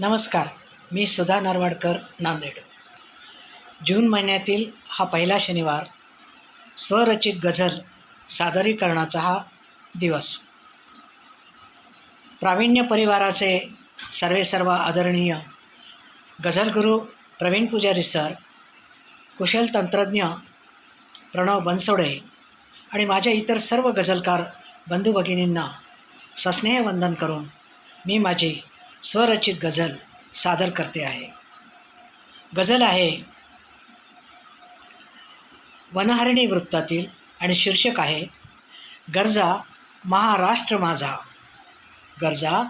नमस्कार मी सुधा नरवाडकर नांदेड. जून महिन्यातील हा पहिला शनिवार स्वरचित गझल सादरीकरणाचा हा दिवस. प्रावीण्य परिवाराचे सर्वे सर्व आदरणीय गझलगुरू प्रवीण पुजारी सर कुशल तंत्रज्ञ प्रणव बनसोडे आणि माझ्या इतर सर्व गझलकार बंधू भगिनींना सस्नेह वंदन करून मी माझी स्वरचित गझल सादर करते आहे. गझल आहे वनहरिणी वृत्तातील आणि शीर्षक आहे गरजा महाराष्ट्र माझा. गरजा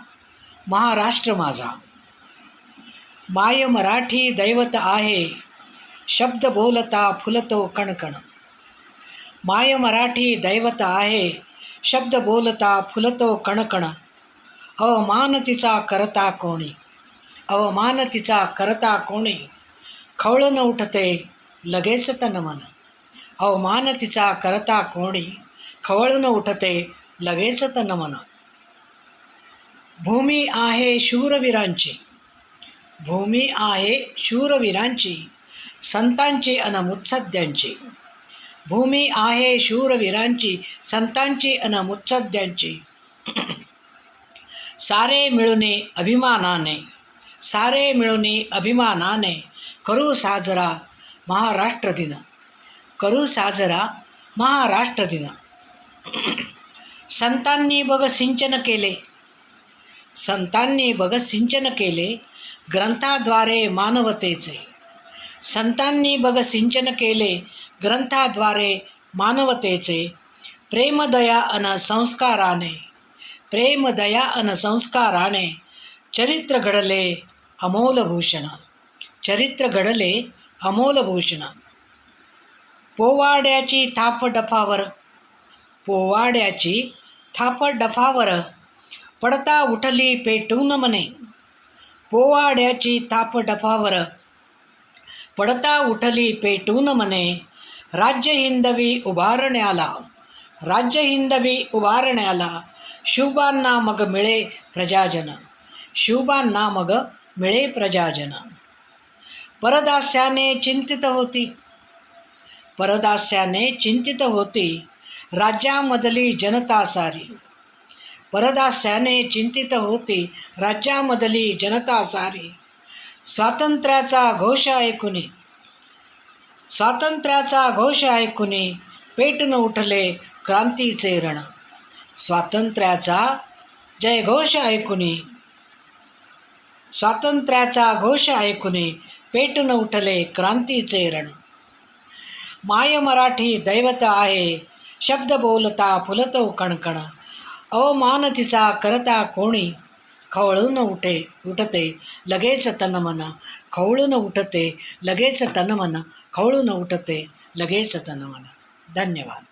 महाराष्ट्र माझा. माय मराठी दैवत आहे शब्द बोलता फुलतो कणकण. माय मराठी दैवत आहे शब्द बोलता फुलतो कणकण. अवमान तिचा करता कोणी अवमान तिचा करता कोणी खवळून उठते लगेच तन मन अवमान तिचा करता कोणी खवळून उठते लगेच तन मन भूमी आहे शूरवीरांची भूमी आहे शूरवीरांची संतांची अन मुत्सद्यांची भूमी आहे शूरवीरांची संतांची अन मुत्सद्यांची सारे मिळूने अभिमानाने सारे मिळूने अभिमानाने करू साजरा महाराष्ट्र दिन. करू साजरा महाराष्ट्र दिन. संतांनी बघ सिंचन केले. संतांनी बघ सिंचन केले ग्रंथाद्वारे मानवतेचे. संतांनी बघ सिंचन केले ग्रंथाद्वारे मानवतेचे. प्रेमदया अन संस्काराने प्रेमदया अन संस्काराने चरित्र घडले अमोलभूषण चरित्र घडले अमोलभूषण पोवाड्याची थाप डफावर पोवाड्याची थाप डफावर पडता उठली पेटून मने. पोवाड्याची थाप डफावर पडता उठली पेटून मने. राज्य हिंदवी उभारण्याला राज्य हिंदवी उभारण्याला शिवबांना मग मिळे प्रजाजन शिवबांना मग मिळे प्रजाजन परदास्याने चिंतित होती परदास्याने चिंतित होती राज्यामधली जनता सारी परदास्याने चिंतित होती राज्यामधली जनता सारी स्वातंत्र्याचा घोष ऐकुनी स्वातंत्र्याचा घोष ऐकुनी पेटून उठले क्रांतीचे रण स्वातंत्र्याचा जयघोष ऐकुनी स्वातंत्र्याचा घोष ऐकुनी पेटून उठले क्रांतीचे रण. माय मराठी दैवत आहे शब्द बोलता फुलतो कणकण. अवमान तिचा करता कोणी? खवळून उठे उठते लगेच तनमन खवळून उठते लगेच तनमन खवळून उठते लगेच तनमन धन्यवाद.